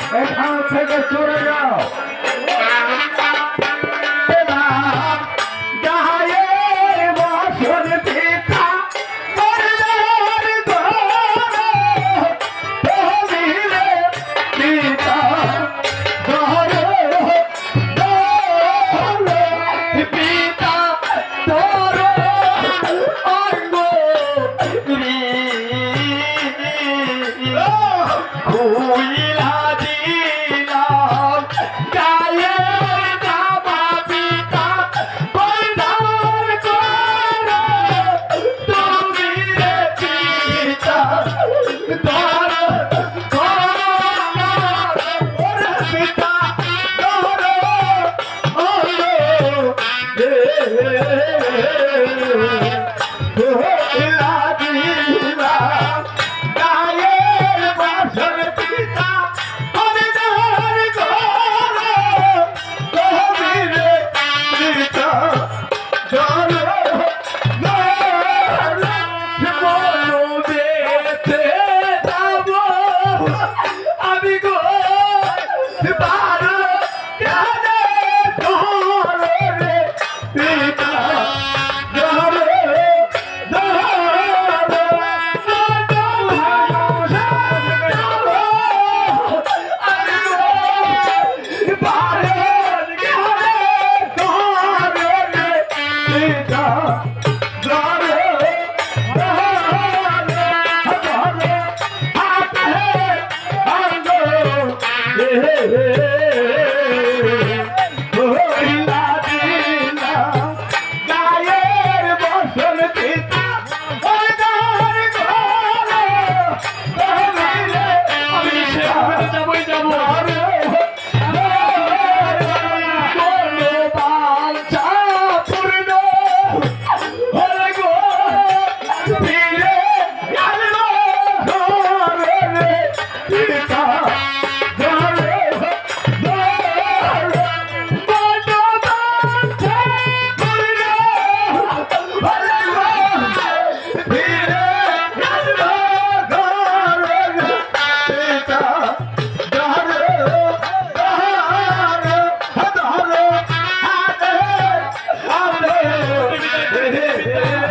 and Ponce gets to the goal. Yeah. Hey, hey, hey.